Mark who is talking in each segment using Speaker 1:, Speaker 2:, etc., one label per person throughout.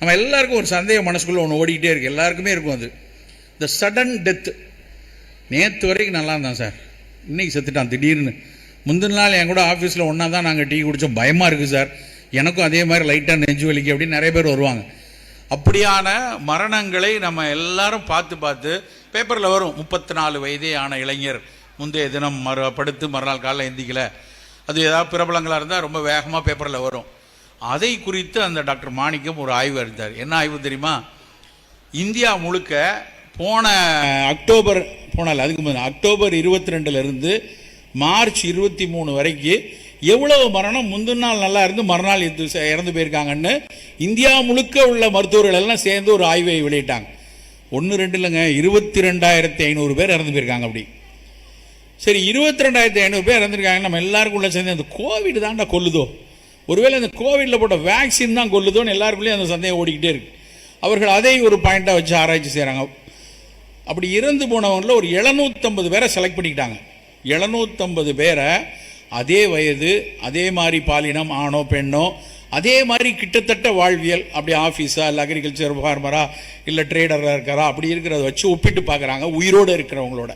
Speaker 1: நம்ம எல்லாருக்கும் ஒரு சந்தேகம் மனசுக்குள்ள ஒன்று ஓடிக்கிட்டே இருக்கு. எல்லாருக்குமே இருக்கும் அது. இந்த சடன் டெத் நேற்று வரைக்கும் நல்லா இருந்தான் சார். இன்னைக்கு செத்துட்டான் திடீர்னு. முந்தின நாள் என் கூட ஆஃபீஸில் ஒன்றா தான் நாங்கள் டீ குடித்தோம் பயமாக இருக்குது சார். எனக்கும் அதே மாதிரி லைட்டாக நெஞ்சு வலிக்கு அப்படின்னு நிறைய பேர் வருவாங்க. அப்படியான மரணங்களை நம்ம எல்லாரும் பார்த்து பார்த்து பேப்பரில் வரும். முப்பத்தி நாலு வயதே ஆன இளைஞர். முந்தைய தினம் மறு படுத்து மறுநாள் காலைல எந்திக்கல. அது ஏதாவது பிரபலங்களாக இருந்தால் ரொம்ப வேகமாக பேப்பரில் வரும். அதை குறித்து அந்த டாக்டர் மாணிக்கம் ஒரு ஆய்வு அறிந்தார். என்ன ஆய்வு தெரியுமா? இந்தியா முழுக்க போன அக்டோபர் போனால் அதுக்கு முன்னாடி அக்டோபர் இருபத்தி ரெண்டுலேருந்து மார்ச் இருபத்தி மூணு வரைக்கும் எவ்வளவு மரணம் முந்தின நாள் நல்லா இருந்து மறுநாள் இது இறந்து போயிருக்காங்கன்னு இந்தியா முழுக்க உள்ள மருத்துவர்கள் எல்லாம் சேர்ந்து ஒரு ஆய்வை வெளியிட்டாங்க. ஒன்று ரெண்டு இல்லைங்க இருபத்தி ரெண்டாயிரத்தி ஐநூறு பேர் இறந்து போயிருக்காங்க அப்படி. சரி இருபத்தி ரெண்டாயிரத்தி ஐநூறு பேர் இறந்துருக்காங்க நம்ம எல்லாருக்கும் உள்ள சேர்ந்து அந்த கோவிட் தான்டா கொல்லுதோ? ஒருவேளை இந்த கோவிடில் போட்ட வேக்சின் தான் கொல்லுதோன்னு எல்லாருக்குள்ளேயும் அந்த சந்தேகம் ஓடிக்கிட்டே இருக்கு. அவர்கள் அதை ஒரு பாயிண்ட்டாக வச்சு ஆராய்ச்சி செய்கிறாங்க அப்படி இறந்து போனவங்களில் ஒரு எழுநூற்றம்பது பேரை செலக்ட் பண்ணிக்கிட்டாங்க. எழுநூத்தம்பது பேரை அதே வயது அதே மாதிரி பாலினம் ஆணோ பெண்ணோ அதே மாதிரி கிட்டத்தட்ட வாழ்வியல். அப்படி ஆஃபீஸா இல்லை அக்ரிகல்ச்சர் ஃபார்மரா இல்லை ட்ரேடராக இருக்காரா? அப்படி இருக்கிறத வச்சு ஒப்பிட்டு பார்க்குறாங்க. உயிரோடு இருக்கிறவங்களோட.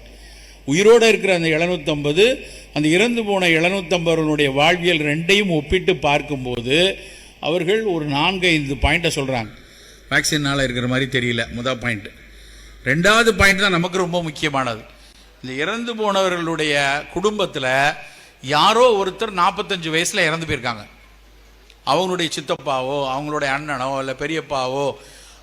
Speaker 1: உயிரோடு இருக்கிற அந்த எழுநூத்தம்பது அந்த இறந்து போன எழுநூத்தம்பவர்களுடைய வாழ்வியல் ரெண்டையும் ஒப்பிட்டு பார்க்கும்போது அவர்கள் ஒரு நான்கு ஐந்து பாயிண்ட்டை சொல்கிறாங்க வேக்சினால் இருக்கிற மாதிரி தெரியல முதல் பாயிண்ட். ரெண்டாவது பாயிண்ட் தான் நமக்கு ரொம்ப முக்கியமானது. இந்த இறந்து போனவர்களுடைய குடும்பத்தில் யாரோ ஒருத்தர் நாற்பத்தஞ்சு வயசில் இறந்து போயிருக்காங்க. அவங்களுடைய சித்தப்பாவோ அவங்களுடைய அண்ணனோ இல்லை பெரியப்பாவோ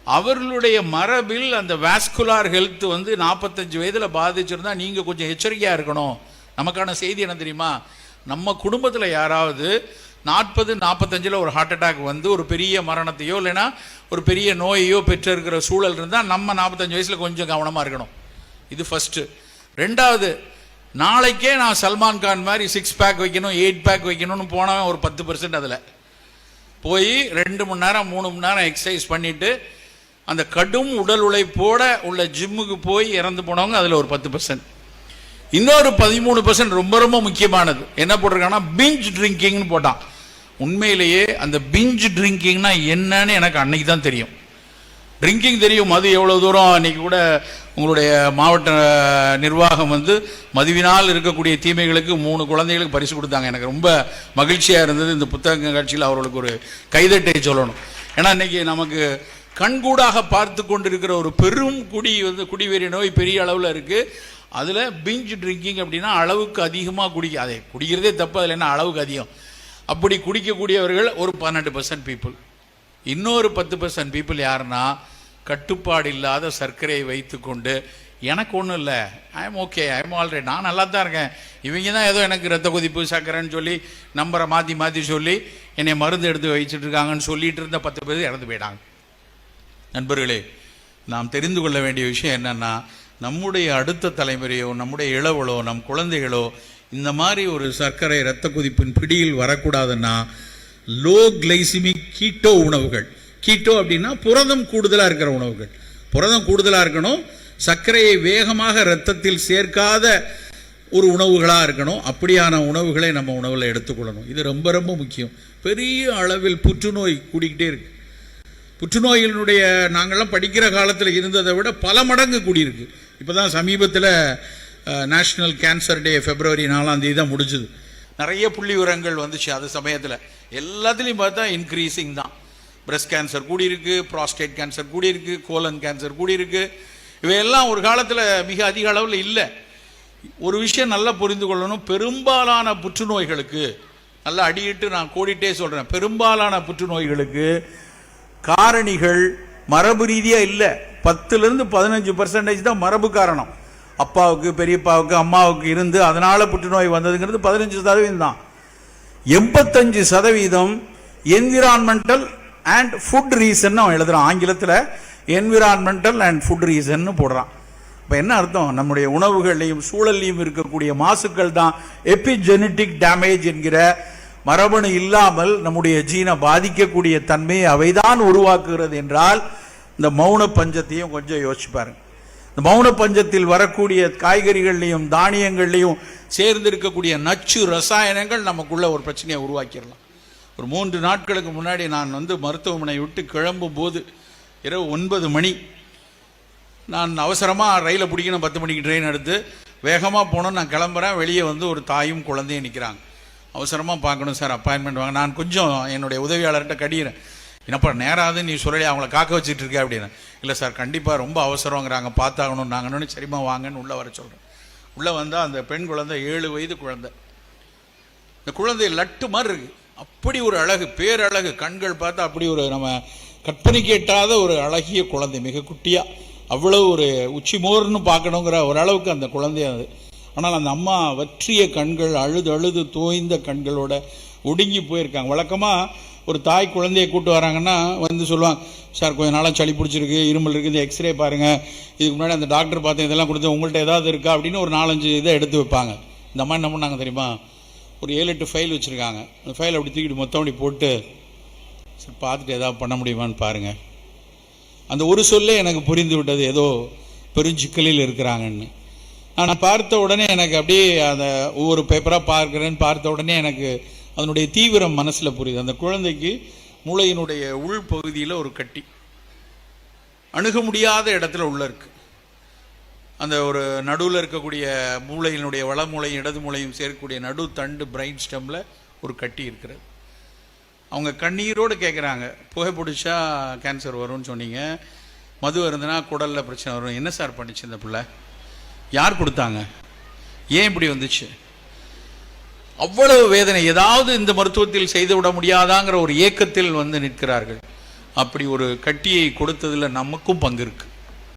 Speaker 1: அவர்களுடைய மரபில் அந்த வாஸ்குலார் ஹெல்த் வந்து நாற்பத்தஞ்சு வயதில் பாதிச்சிருந்தா நீங்கள் கொஞ்சம் எச்சரிக்கையாக இருக்கணும். நமக்கான செய்தி என்ன தெரியுமா? நம்ம குடும்பத்தில் யாராவது நாற்பது நாற்பத்தஞ்சில் ஒரு ஹார்ட் அட்டாக் வந்து ஒரு பெரிய மரணத்தையோ இல்லைன்னா ஒரு பெரிய நோயையோ பெற்றிருக்கிற சூழல் இருந்தால் நம்ம நாற்பத்தஞ்சு வயசில் கொஞ்சம் கவனமாக இருக்கணும். இது ஃபஸ்ட்டு ரெண்டாவது நாளைக்கே நான் சல்மான் கான் மாதிரி சிக்ஸ் பேக் வைக்கணும் எயிட் பேக் வைக்கணும்னு போனவன் ஒரு பத்து பர்சன்ட் அதில். போய் ரெண்டு மணி நேரம் மூணு மணி நேரம் எக்ஸசைஸ் பண்ணிவிட்டு அந்த கடும் உடல் உழைப்போட உள்ள ஜிம்முக்கு போய் இறந்து போனவங்க அதில் ஒரு பத்து பர்சன்ட் இன்னொரு பதிமூணு பர்சன்ட் ரொம்ப ரொம்ப முக்கியமானது. என்ன போட்டிருக்காங்கன்னா பிஞ்ச் ட்ரிங்கிங்னு போட்டான். உண்மையிலேயே அந்த பிஞ்ச் ட்ரிங்கிங்னா என்னன்னு எனக்கு அன்னைக்கு தான் தெரியும். ட்ரிங்கிங் தெரியும். மது எவ்வளோ தூரம்? அன்னைக்கு கூட உங்களுடைய மாவட்ட நிர்வாகம் வந்து மதுவினால் இருக்கக்கூடிய தீமைகளுக்கு மூணு குழந்தைகளுக்கு பரிசு கொடுத்தாங்க. எனக்கு ரொம்ப மகிழ்ச்சியாக இருந்தது. இந்த புத்தக காட்சியில் அவர்களுக்கு ஒரு கைதட்டை சொல்லணும். ஏன்னா இன்னைக்கு நமக்கு கண்கூடாக பார்த்து கொண்டிருக்கிற ஒரு பெரும் குடி வந்து குடிவெறி நோய் பெரிய அளவில் இருக்குது அதில் பிஞ்ச் ட்ரிங்கிங் அப்படின்னா அளவுக்கு அதிகமாக குடிக்க அதை குடிக்கிறதே தப்பு அதில் என்ன அளவுக்கு அதிகம்? அப்படி குடிக்கக்கூடியவர்கள் ஒரு பன்னெண்டு பர்சன்ட் பீப்புள் இன்னொரு பத்து பர்சன்ட் பீப்புள் யாருன்னா கட்டுப்பாடு இல்லாத சர்க்கரையை வைத்துக்கொண்டு எனக்கு ஒன்றும் இல்லை I am okay I am already நான் நல்லா தான் இருக்கேன். இவங்க தான் ஏதோ எனக்கு ரத்த கொதிப்பு சர்க்கரைன்னு சொல்லி நம்பரை மாற்றி மாற்றி சொல்லி என்னை மருந்து எடுத்து வச்சுட்டு இருக்காங்கன்னு சொல்லிட்டு இருந்த பத்து பேர் இறந்து போயிட்டாங்க. நண்பர்களே நாம் தெரிந்து கொள்ள வேண்டிய விஷயம் என்னன்னா நம்முடைய அடுத்த தலைமுறையோ நம்முடைய இளவலோ நம் குழந்தைகளோ இந்த மாதிரி ஒரு சர்க்கரை இரத்த குதிப்பின் பிடியில் வரக்கூடாதுன்னா லோ கிளைசிமிக் கீட்டோ உணவுகள். கீட்டோ அப்படின்னா புரதம் கூடுதலாக இருக்கிற உணவுகள். புரதம் கூடுதலாக இருக்கணும் சர்க்கரையை வேகமாக இரத்தத்தில் சேர்க்காத ஒரு உணவுகளாக இருக்கணும். அப்படியான உணவுகளை நம்ம உணவில் எடுத்துக்கொள்ளணும். இது ரொம்ப ரொம்ப முக்கியம். பெரிய அளவில் புற்றுநோய் கூடிக்கிட்டே இருக்குது புற்றுநோயினுடைய நாங்கள்லாம் படிக்கிற காலத்தில் இருந்ததை விட பல மடங்கு கூடியிருக்கு. இப்போ தான் சமீபத்தில் நேஷ்னல் கேன்சர் டே பிப்ரவரி நாலாம் தேதி தான் முடிஞ்சுது. நிறைய புள்ளி விவரங்கள் வந்துச்சு அது சமயத்தில். எல்லாத்துலேயும் பார்த்தா இன்க்ரீஸிங் தான். பிரஸ்ட் கேன்சர் கூடியிருக்கு ப்ராஸ்டேட் கேன்சர் கூடியிருக்கு கோலன் கேன்சர் கூடியிருக்கு. இவையெல்லாம் ஒரு காலத்தில் மிக அதிக அளவில் இல்லை. ஒரு விஷயம் நல்லா புரிந்து கொள்ளணும். பெரும்பாலான புற்றுநோய்களுக்கு நல்லா அடியிட்டு நான் கோடிட்டே சொல்கிறேன் பெரும்பாலான புற்றுநோய்களுக்கு காரணிகள் மரபு ரீதியாக இல்லை. பத்துலேருந்து பதினஞ்சு பர்சன்டேஜ் தான் மரபு காரணம். அப்பாவுக்கு பெரியப்பாவுக்கு அம்மாவுக்கு இருந்து அதனால் புற்றுநோய் வந்ததுங்கிறது பதினஞ்சு சதவீதம் தான். எண்பத்தஞ்சு சதவீதம் என்விரான்மெண்டல் அண்ட் ஃபுட் ரீசன் அவன் எழுதுறான். ஆங்கிலத்தில் என்விரான்மெண்டல் அண்ட் ஃபுட் ரீசன்னு போடுறான். இப்போ என்ன அர்த்தம்? நம்முடைய உணவுகள்லையும் சூழல்லையும் இருக்கக்கூடிய மாசுக்கள் தான் எபிஜெனட்டிக் டேமேஜ் என்கிற மரபணு இல்லாமல் நம்முடைய ஜீனை பாதிக்கக்கூடிய தன்மையை அவைதான் உருவாக்குகிறது என்றால் இந்த மௌன பஞ்சத்தையும் கொஞ்சம் யோசிச்சு பாருங்க. இந்த மௌன பஞ்சத்தில் வரக்கூடிய காய்கறிகள்லையும் தானியங்கள்லையும் சேர்ந்து இருக்கக்கூடிய நச்சு ரசாயனங்கள் நமக்குள்ள ஒரு பிரச்சனையை உருவாக்கிடலாம். ஒரு மூன்று நாட்களுக்கு முன்னாடி நான் வந்து மருத்துவமனை விட்டு கிளம்பும் போது இரவு ஒன்பது மணி நான் அவசரமாக ரயிலை பிடிக்கணும் பத்து மணிக்கு ட்ரெயின் எடுத்து வேகமாக போனோம் நான் கிளம்புறேன் வெளியே வந்து ஒரு தாயும் குழந்தையும் நிற்கிறாங்க அவசரமாக பார்க்கணும் சார் அப்பாயின்மெண்ட் வாங்க. நான் கொஞ்சம் என்னுடைய உதவியாளர்கிட்ட கடிகிறேன். என்னப்பா நேராது நீ சொல்லி அவங்கள காக்க வச்சுட்டு இருக்க அப்படின்னு. இல்லை சார் கண்டிப்பாக ரொம்ப அவசரங்கிறாங்க பார்த்தாகணும். நாங்கன்னு சரிம்மா வாங்கன்னு உள்ளே வர சொல்கிறேன் உள்ளே வந்தால் அந்த பெண் குழந்தை ஏழு வயது குழந்தை. இந்த குழந்தை லட்டு மாதிரி இருக்குது அப்படி ஒரு அழகு பேரழகு. கண்கள் பார்த்தா அப்படி ஒரு நம்ம கற்பனை கேட்டாத ஒரு அழகிய குழந்தை மிக குட்டியாக அவ்வளோ ஒரு உச்சி மோர்னு பார்க்கணுங்கிற ஒரு அளவுக்கு அந்த குழந்தை அது. ஆனால் அந்த அம்மா வற்றிய கண்கள் அழுது அழுது தோய்ந்த கண்களோட ஒடுங்கி போயிருக்காங்க. வழக்கமாக ஒரு தாய் குழந்தையை கூட்டு வராங்கன்னா வந்து சொல்லுவாங்க சார் கொஞ்சம் நாளாக சளி பிடிச்சிருக்கு இருமல் இருக்குது இந்த எக்ஸ்ரே பாருங்கள் இதுக்கு முன்னாடி அந்த டாக்டர் பார்த்தேன் இதெல்லாம் கொடுத்து உங்கள்கிட்ட ஏதாவது இருக்கா? அப்படின்னு ஒரு நாலஞ்சு இதை எடுத்து வைப்பாங்க. இந்த அம்மா என்ன பண்ணாங்க தெரியுமா? ஒரு ஏழு எட்டு ஃபைல் வச்சுருக்காங்க. அந்த ஃபைல் அப்படி தூக்கிட்டு மொத்தம் அப்படி போட்டு சரி பார்த்துட்டு ஏதாவது பண்ண முடியுமான்னு பாருங்கள் அந்த ஒரு சொல்லே எனக்கு புரிந்து விட்டது. ஏதோ பெருஞ்சிக்கலில் இருக்கிறாங்கன்னு. நான் பார்த்த உடனே எனக்கு அப்படியே அந்த ஒவ்வொரு பேப்பராக பார்க்குறேன்னு பார்த்த உடனே எனக்கு அதனுடைய தீவிரம் மனசில் புரியுது. அந்த குழந்தைக்கு மூளையினுடைய உள் பகுதியில் ஒரு கட்டி. அணுக முடியாத இடத்துல உள்ள இருக்கு. அந்த ஒரு நடுவில் இருக்கக்கூடிய மூளையினுடைய வளமூளையும் இடது மூளையும் சேர்க்கக்கூடிய நடு தண்டு பிரைன் ஸ்டெம்மில் ஒரு கட்டி இருக்கிறது. அவங்க கண்ணீரோடு கேட்குறாங்க புகை பிடிச்சா கேன்சர் வரும்னு சொன்னீங்க. மது இருந்தனா குடலில் பிரச்சனை வரும். என்ன சார் பண்ணிச்சு இந்த பிள்ளை? யார் கொடுத்தாங்க? ஏன் இப்படி வந்துச்சு? அவ்வளவு வேதனை. ஏதாவது இந்த மருத்துவத்தில் செய்து விட முடியாதாங்கிற ஒரு ஏக்கத்தில் வந்து நிற்கிறார்கள். அப்படி ஒரு கட்டியை கொடுத்ததில் நமக்கும் பங்கு இருக்கு.